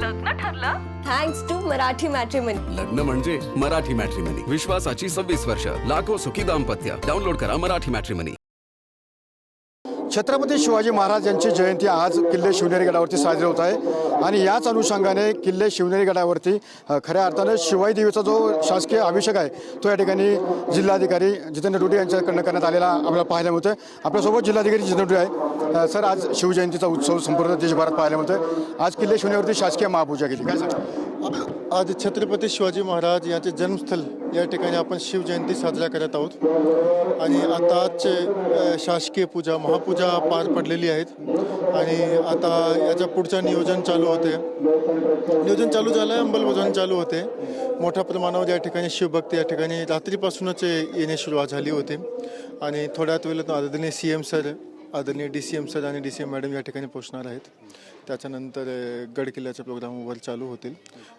लग्न ठरलं? Thanks to Marathi matrimony लग्न म्हणजे मराठी मॅट्रिमनी विश्वासाची सव्वीस वर्ष. लाखो सुखी दाम्पत्य. डाउनलोड करा मराठी मॅट्रिमनी छत्रपती शिवाजी महाराज यांची जयंती आज किल्ले शिवनेरी गडावरती साजरी होत आहे. आणि याच अनुषंगाने किल्ले शिवनेरी गडावरती खऱ्या अर्थानं शिवाई देवीचा जो शासकीय अभिषेक आहे तो या ठिकाणी जिल्हाधिकारी जितेंद्र डुटे यांच्याकडनं करण्यात आलेला आपल्याला पाहायला मिळतोय. आपल्यासोबत जिल्हाधिकारी जितेंद्र डुटे आहे सर आज शिवजयंतीचा उत्सव संपूर्ण देशभरात पाहायला मिळतोय. आज किल्ले शिवनेरीवरती शासकीय महापूजा केली. काय सांगा आज छत्रपती शिवाजी महाराज यांचे जन्मस्थल या ठिकाणी आपण शिवजयंती साजरा करत आहोत. आणि आताच शासकीय पूजा महापूजा पार पडलेली आहेत. आणि आता याच्या पुढचं नियोजन चालू होते. नियोजन चालू झालं आहे अंमलबजावणी चालू होते. मोठ्या प्रमाणावर या ठिकाणी शिवभक्ती या ठिकाणी रात्रीपासूनच येणे सुरुवात झाली होती. आणि थोड्यात वेळेत आदरणीय सी एम सर आदरणीय डी सी एम सर आणि डी सी एम मॅडम या ठिकाणी पोहोचणार आहेत. त्याच्यानंतर अ, गड किल्ल्याचे प्रोग्राम वर चालू होतील.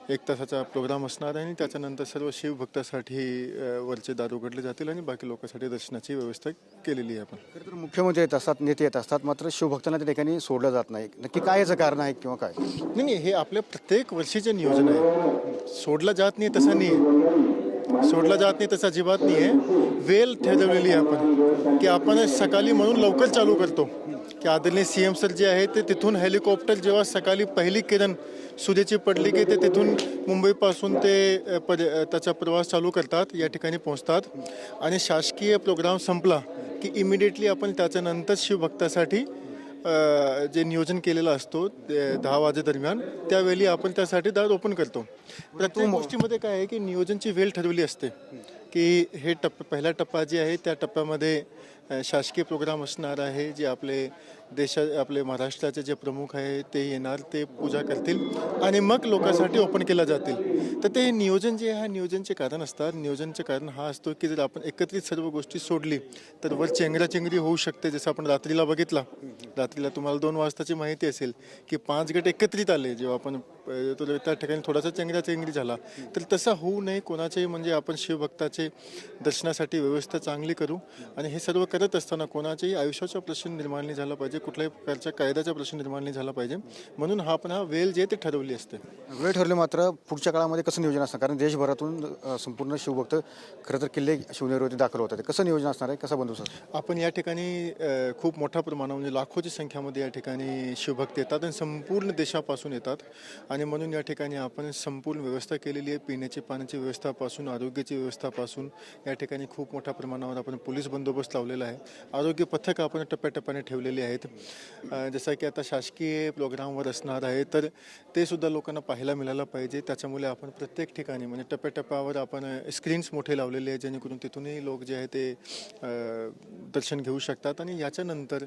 एक तासाचा प्रोग्राम असणार आहे आणि त्याच्यानंतर सर्व शिवभक्तासाठी अ, वरचे दार उघडले जातील आणि बाकी लोकांसाठी दर्शनाची व्यवस्था केलेली आहे आपण. खरं तर मुख्यमंत्री येत असतात नेते येत असतात मात्र शिवभक्तांना त्या ठिकाणी सोडलं जात नाही. नक्की काय याचं कारण आहे किंवा काय? नाही नाही हे आपल्या प्रत्येक वर्षीचे नियोजन आहे सोडला जात नाही तसं नाही सोडला जात नाही तसं अजिबात नाही आहे. वेल ठरवलेली आहे आपण. की आपण सकाळी म्हणून लवकर चालू करतो. की आदरणीय सी एम सर जे आहे ते तिथून हेलिकॉप्टर जेव्हा सकाळी पहिली किरण सूर्याची पडली की ते तिथून मुंबईपासून ते पर त्याचा प्रवास चालू करतात या ठिकाणी पोहोचतात. आणि शासकीय प्रोग्राम संपला की इमिडिएटली आपण त्याच्यानंतर शिवभक्तासाठी जे नियोजन केलेलं असतो दहा वाजेदरम्यान त्यावेळी आपण त्यासाठी दार ओपन करतो. प्रत्येक गोष्टीमध्ये काय आहे की नियोजनची वेळ ठरवली असते. की हे टप्प पहिला टप्पा जे आहे त्या टप्प्यामध्ये शासकीय प्रोग्राम असणार आहे जे आपले देशा आपले महाराष्ट्राचे जे प्रमुख आहे ते येणार ते पूजा करतील आणि मग लोकांसाठी ओपन केला जातील. तर ते नियोजन जे आहे नियोजनचे कारण असतात. नियोजनचे कारण हा असतो की जर आपण एकत्रित सर्व गोष्टी सोडली तर वर चेंगराचेंगरी होऊ शकते. जसं आपण रात्रीला बघितला रात्रीला तुम्हाला दोन वाजताची माहिती असेल की पाच गट एकत्रित आले जेव्हा आपण तो त्या ठिकाणी थोडासा चेंगराचेंगरी झाला. तर तसा होऊ नये. कोणाच्याही म्हणजे आपण शिवभक्ताचे दर्शनासाठी व्यवस्था चांगली करू आणि हे सर्व करत असताना कोणाच्याही आयुष्याचा प्रश्न निर्माण नाही झाला पाहिजे. कुठल्याही प्रकारच्या कायद्याचा प्रश्न निर्माण नाही झाला पाहिजे. म्हणून हा आपण हा वेळ जे ते ठरवली असते. वेळ ठरले मात्र पुढच्या काळामध्ये कसं नियोजन असणार? कारण देशभरातून संपूर्ण शिवभक्त खरं तर किल्ले शिवनेरीवरती दाखल होतात. कसं नियोजन असणार आहे? कसा बंदोबस्त असणार? आपण या ठिकाणी खूप मोठ्या प्रमाणावर म्हणजे लाखोची संख्यामध्ये या ठिकाणी शिवभक्त येतात आणि संपूर्ण देशापासून येतात. आणि म्हणून या ठिकाणी आपण संपूर्ण व्यवस्था केलेली आहे. पिण्याची पाण्याची व्यवस्थापासून आरोग्याची व्यवस्थापासून या ठिकाणी खूप मोठ्या प्रमाणावर आपण पोलीस बंदोबस्त लावलेला आहे. आरोग्य पथक आपण टप्प्याटप्प्याने ठेवलेली आहेत. जसं की आता शासकीय प्रोग्रामवर असणार आहे तर ते सुद्धा लोकांना पाहायला मिळायला पाहिजे. त्याच्यामुळे आपण प्रत्येक ठिकाणी म्हणजे टप्प्याटप्प्यावर आपण स्क्रीन्स मोठे लावलेले आहेत जेणेकरून तिथूनही लोक जे आहे ते दर्शन घेऊ शकतात. आणि याच्यानंतर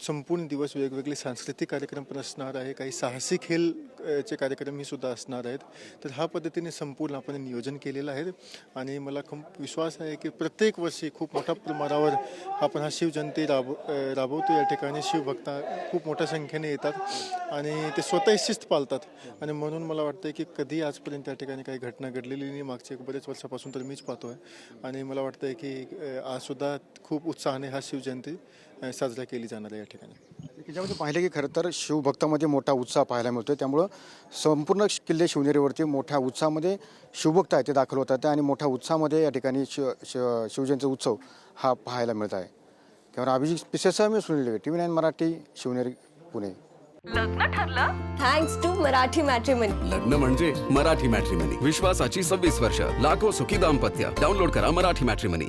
संपूर्ण दिवस वेगवेगळे सांस्कृतिक कार्यक्रम पण असणार आहे. काही साहसी खेळ चे कार्यक्रमही सुद्धा असणार आहेत. तर ह्या पद्धतीने संपूर्ण आपण नियोजन केलेलं आहे. आणि मला खूप विश्वास आहे की प्रत्येक वर्षी खूप मोठ्या प्रमाणावर आपण हा शिवजयंती राब राबवतो. या ठिकाणी शिवभक्ता खूप मोठ्या संख्येने येतात आणि ते स्वतः शिस्त पाळतात. आणि म्हणून मला वाटतं की कधी आजपर्यंत त्या ठिकाणी काही घटना घडलेली नाही. मागच्या बरेच वर्षापासून तर मीच पाहतो आहे आणि मला वाटतं की आजसुद्धा खूप उत्साहाने हा शिवजयंती साजरा केली जाणार आहे या ठिकाणी. त्याच्यामध्ये पाहिलं की खरं तर शिवभक्तामध्ये मोठा उत्साह पाहायला मिळतो त्यामुळं संपूर्ण किल्ले शिवनेरीवरती मोठ्या उत्साहामध्ये शिवभक्त आहे ते दाखल होत आहेत आणि मोठ्या उत्साहामध्ये या ठिकाणी शिव शिव शिवजयंतीचा उत्सव हा पाहायला मिळत आहे. किंवा अभिजित पिसेसह मी Sunil T V nine Marathi Shivneri Pune. लग्न ठरलं? थँक्स टू मराठी मॅट्रिमनी लग्न म्हणजे मराठी मॅट्रिमनी विश्वासाची सव्वीस वर्ष लाखो सुखी दाम्पत्य. डाउनलोड करा मराठी मॅट्रिमनी